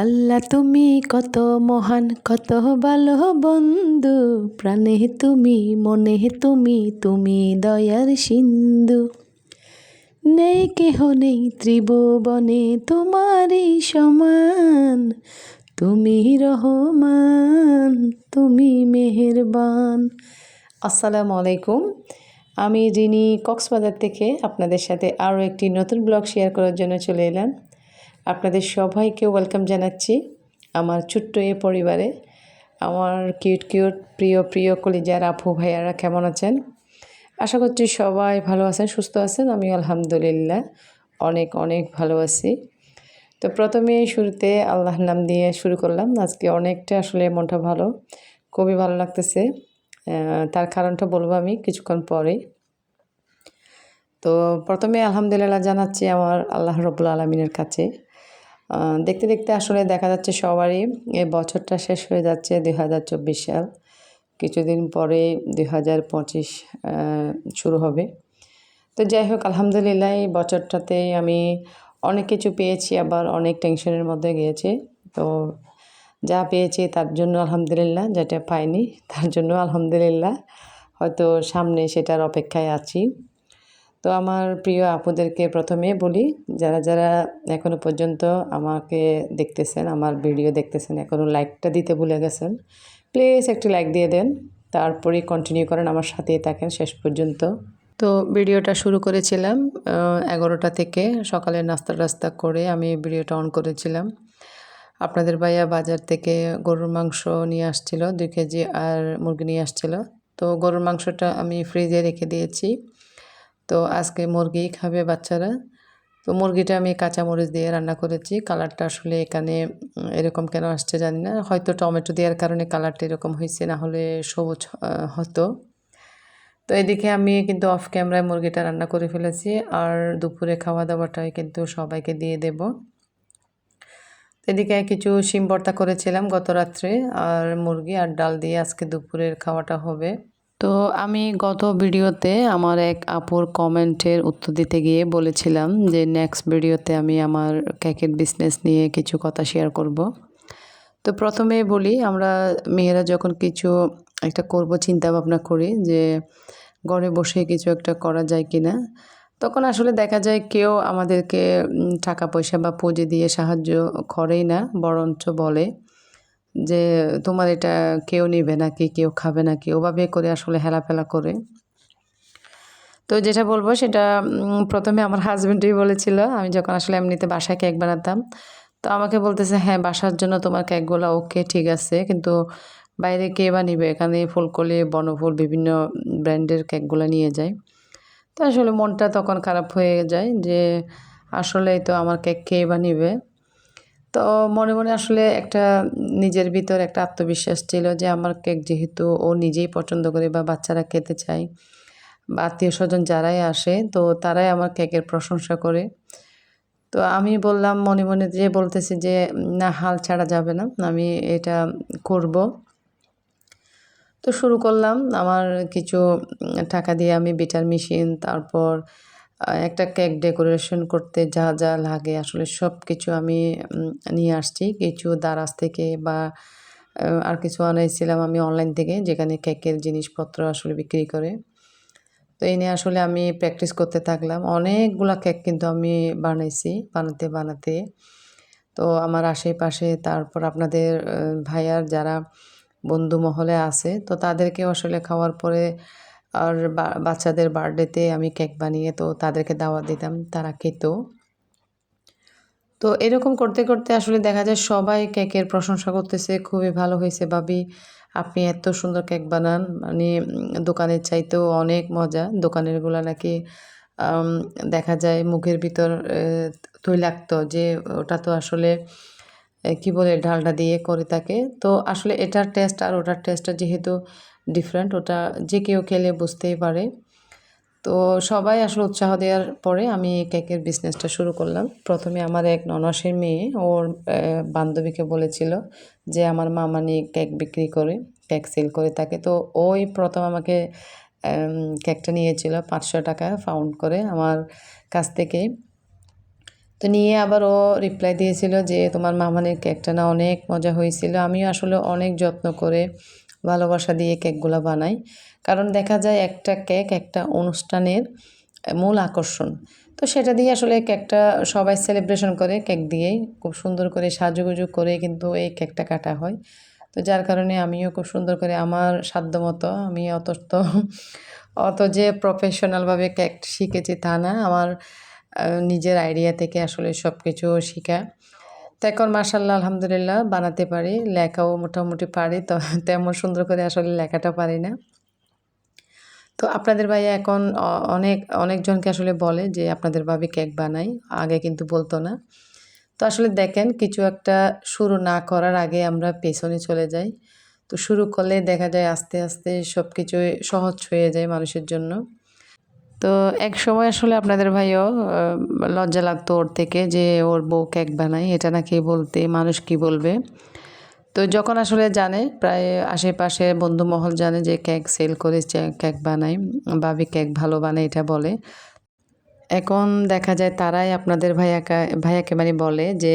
আল্লাহ তুমি কত মহান, কত ভালো বন্ধু। প্রাণে তুমি, মনে তুমি তুমি দয়ার সিন্ধু। নেই কেহ নেই ত্রিভুবনে তোমারই সমান। তুমি রহমান, তুমি মেহেরবান। আসসালামু আলাইকুম। আমি রিনি কক্সবাজার থেকে আপনাদের সাথে আরও একটি নতুন ব্লগ শেয়ার করার জন্য চলে এলাম। আপনাদের সবাইকে ওয়েলকাম জানাচ্ছি আমার ছোট্ট এ পরিবারে। আমার কিউট কিউট প্রিয় প্রিয় কলিজার আপু, ভাইয়ারা কেমন আছেন? আশা করছি সবাই ভালো আছেন, সুস্থ আছেন। আমি আলহামদুলিল্লাহ অনেক অনেক ভালো আছি। তো প্রথমে শুরুতে আল্লাহর নাম দিয়ে শুরু করলাম। আজকে অনেকটা আসলে মনটা ভালো, খুবই ভালো লাগতেছে। তার কারণটা বলব আমি কিছুক্ষণ পরে। তো প্রথমে আলহামদুলিল্লাহ জানাচ্ছি আমার আল্লাহ রবুল আলমিনের কাছে। দেখতে দেখতে আসলে দেখা যাচ্ছে সবারই এই বছরটা শেষ হয়ে যাচ্ছে দুই হাজার চব্বিশ সাল। কিছুদিন পরে দুই হাজার পঁচিশ শুরু হবে। তো যাই হোক, আলহামদুলিল্লাহ এই বছরটাতে আমি অনেক কিছু পেয়েছি, আবার অনেক টেনশনের মধ্যে গিয়েছি। তো যা পেয়েছি তার জন্য আলহামদুলিল্লাহ, যেটা পাইনি তার জন্য আলহামদুলিল্লাহ। হয়তো সামনে সেটার অপেক্ষায় আছি। তো আমার প্রিয় আপুদেরকে প্রথমে বলি, যারা যারা এখনও পর্যন্ত আমাকে দেখতেছেন, আমার ভিডিও দেখতেছেন এখনও লাইকটা দিতে ভুলে গেছেন, প্লিজ একটি লাইক দিয়ে দেন। তারপরেই কন্টিনিউ করেন, আমার সাথেই থাকেন শেষ পর্যন্ত। তো ভিডিওটা শুরু করেছিলাম এগারোটা থেকে সকালে নাস্তা টাস্তা করে আমি ভিডিওটা অন করেছিলাম। আপনাদের ভাইয়া বাজার থেকে গরুর মাংস নিয়ে আসছিল, দুই কেজি আর মুরগি নিয়ে আসছিল। তো গরুর মাংসটা আমি ফ্রিজে রেখে দিয়েছি। তো আজকে মুরগি খাবে বাচ্চারা। তো মুরগিটা আমি কাঁচামরিচ দিয়ে রান্না করেছি। কালারটা আসলে এখানে এরকম কেন আসছে জানি না। হয়তো টমেটো দেওয়ার কারণে কালারটা এরকম হয়েছে না হলে সবুজ হতো। তো এদিকে আমি কিন্তু অফ ক্যামেরায় মুরগিটা রান্না করে ফেলেছি আর দুপুরে খাওয়া দাওয়াটাই কিন্তু সবাইকে দিয়ে দেব। এদিকে কিছু শিম ভর্তা করেছিলাম গত রাত্রে আর মুরগি আর ডাল দিয়ে আজকে দুপুরের খাওয়াটা হবে। তো আমি গত ভিডিওতে আমার এক আপুর কমেন্টের উত্তর দিতে গিয়ে বলেছিলাম যে নেক্সট ভিডিওতে আমি আমার কেকের বিজনেস নিয়ে কিছু কথা শেয়ার করব। তো প্রথমে বলি, আমরা মেয়েরা যখন কিছু একটা করব চিন্তা ভাবনা করি যে ঘরে বসে কিছু একটা করা যায় কি না তখন আসলে দেখা যায় কেউ আমাদেরকে টাকা পয়সা বা পুঁজি দিয়ে সাহায্য করেই না, বরঞ্চ বলে। যে তোমার এটা কেউ নিবে নাকি, কেউ খাবে না নাকি ওভাবে করে আসলে হেলাফেলা করে। তো যেটা বলব সেটা প্রথমে আমার হাজব্যান্ডই বলেছিল, আমি যখন আসলে এমনিতে বাসায় কেক বানাতাম, তো আমাকে বলতেছে হ্যাঁ বাসার জন্য তোমার কেকগুলো ওকে ঠিক আছে, কিন্তু বাইরে কে বা নিবে? এখানে ফুলকলি, বনফুল, বিভিন্ন ব্র্যান্ডের কেকগুলো নিয়ে যায়। তো আসলে মনটা তখন খারাপ হয়ে যায় যে আসলে তো আমার কেক কে বা নিবে? তো মনে মনে আসলে একটা নিজের ভিতর একটা আত্মবিশ্বাস ছিল যে আমার কেক যেহেতু ও নিজেই পছন্দ করে বা বাচ্চারা খেতে চায় বা আত্মীয় স্বজন যারাই আসে, তো তারাই আমার কেকের প্রশংসা করে। তো আমি বললাম, মনে মনে যে বলতেছি যে, না, হাল ছাড়া যাবে না, আমি এটা করব। তো শুরু করলাম। আমার কিছু টাকা দিয়ে আমি বিটার মেশিন, তারপর একটা কেক ডেকোরেশন করতে যা যা লাগে আসলে সব কিছু আমি নিয়ে আসছি। কিছু দারাজ থেকে বা আর কিছু আনাইছিলাম আমি অনলাইন থেকে যেখানে কেকের জিনিসপত্র আসলে বিক্রি করে। তো এই নিয়ে আসলে আমি প্র্যাকটিস করতে থাকলাম। অনেকগুলা কেক কিন্তু আমি বানাইছি বানাতে বানাতে। তো আমার আশেপাশে তারপর আপনাদের ভাইয়ার যারা বন্ধু মহলে আছে, তো তাদেরকে আসলে খাওয়ার পরে আর বাচ্চাদের বার্থডেতে আমি কেক বানিয়ে তো তাদেরকে দাওয়াত দিতাম, তারা খেত। তো এরকম করতে করতে আসলে দেখা যায় সবাই কেকের প্রশংসা করতেছে, খুবই ভালো হয়েছে। ভাবি, আপনি এত সুন্দর কেক বানান মানে দোকানের চাইতেও অনেক মজা। দোকানেরগুলো নাকি দেখা যায় মুখের ভিতর তৈলাক্ত যে ওটা তো আসলে কি বলে ডালটা দিয়ে করে থাকে। তো আসলে এটার টেস্ট আর ওটার টেস্টটা যেহেতু ডিফারেন্ট ওটা যে কেউ খেলে বুঝতেই পারে। তো সবাই আসলে উৎসাহ দেওয়ার পরে আমি কেকের বিজনেসটা শুরু করলাম। প্রথমে আমার এক ননসের মেয়ে, ওর বান্ধবীকে বলেছিল যে আমার মামানি কেক বিক্রি করে, কেক সেল করে থাকে। তো ওই প্রথম আমাকে কেকটা নিয়েছিল পাঁচশো টাকা ফাউন্ড করে আমার কাছ থেকে। তো নিয়ে আবার ও রিপ্লাই দিয়েছিল যে তোমার মামানের কেকটা না অনেক মজা হয়েছিল। আমিও আসলে অনেক যত্ন করে ভালোবাসা দিয়ে কেকগুলো বানাই। কারণ দেখা যায় একটা কেক একটা অনুষ্ঠানের মূল আকর্ষণ। তো সেটা দিয়ে আসলে কেকটা সবাই সেলিব্রেশন করে, কেক দিয়েই খুব সুন্দর করে সাজুগুজু করে কিন্তু এই কেকটা কাটা হয়। তো যার কারণে আমিও খুব সুন্দর করে আমার সাধ্য মতো আমি অত তো অত যে প্রফেশনালভাবে কেক শিখেছি তা না। আমার নিজের আইডিয়া থেকে আসলে সব কিছু শেখা। তো এখন মার্শাল্লাহ আলহামদুলিল্লাহ বানাতে পারি, লেখাও মোটামুটি পারি, তো তেমন সুন্দর করে আসলে লেখাটা পারি না। তো আপনাদের ভাইয়া এখন অনেক, অনেকজনকে আসলে বলে যে আপনাদের ভাবি কেক বানাই আগে কিন্তু বলতো না। তো আসলে দেখেন, কিছু একটা শুরু না করার আগে আমরা পেছনে চলে যাই। তো শুরু করলে দেখা যায় আস্তে আস্তে সব কিছুই সহজ হয়ে যায় মানুষের জন্য। তো এক সময় আসলে আপনাদের ভাইও লজ্জা লাগতো ওর থেকে যে ওর বউ কেক বানায়, এটা নাকি বলতে মানুষ কি বলবে? তো যখন আসলে জানে, প্রায় আশেপাশে বন্ধু মহল জানে যে কেক সেল করে কেক বানায়, ভাবি কেক ভালো বানায় এটা বলে। এখন দেখা যায় তারাই আপনাদের ভাইয়াকে ভাইয়াকে মানে বলে যে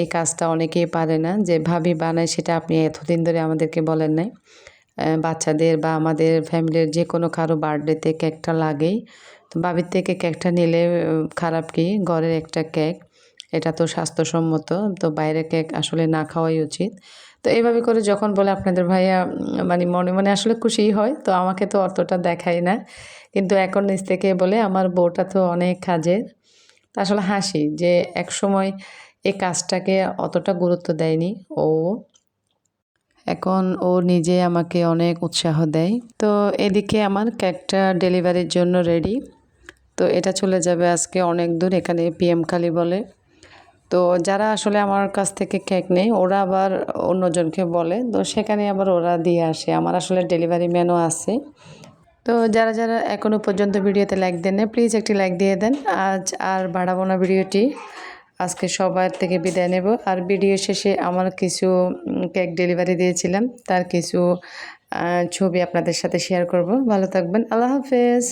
এই কাজটা অনেকেই পারে না, যে ভাবি বানায় সেটা আপনি এতদিন ধরে আমাদেরকে বলেন নাই। বাচ্চাদের বা আমাদের ফ্যামিলির যে কোনো কারও বার্থডেতে কেকটা লাগেই। তো ভাবির থেকে কেকটা নিলে খারাপ কি? ঘরের একটা কেক। এটা তো স্বাস্থ্যসম্মত। তো বাইরে কেক আসলে না খাওয়াই উচিত। তো এইভাবে করে যখন বলে আপনাদের ভাইয়া মানে মনে মনে আসলে খুশিই হয়, তো আমাকে তো অতটা দেখায় না। কিন্তু এখন নিজ থেকে বলে, আমার বউটা তো অনেক কাজের। আসলে হাসি যে এক সময় এই কাজটাকে অতটা গুরুত্ব দেয়নি। ও এখন ও নিজে আমাকে অনেক উৎসাহ দেয়। তো এদিকে আমার কেকটা ডেলিভারির জন্য রেডি। তো এটা চলে যাবে আজকে অনেক দূর, এখানে পিএম কালী বলে। তো যারা আসলে আমার কাছ থেকে কেক নেই ওরা আবার অন্যজনকে বলে। তো সেখানে আবার ওরা দিয়ে আসে। আমার আসলে ডেলিভারি ম্যানও আছে। তো যারা যারা এখনও পর্যন্ত ভিডিওতে লাইক দেন না প্লিজ একটি লাইক দিয়ে দেন। আজ আর বাড়াবো না ভিডিওটি। আজকে সবার থেকে বিদায় নেব। আর ভিডিও শেষে আমার কিছু কেক ডেলিভারি দিয়েছিলাম। তার কিছু ছবি আপনাদের সাথে শেয়ার করব। ভালো থাকবেন। আল্লাহ হাফেজ।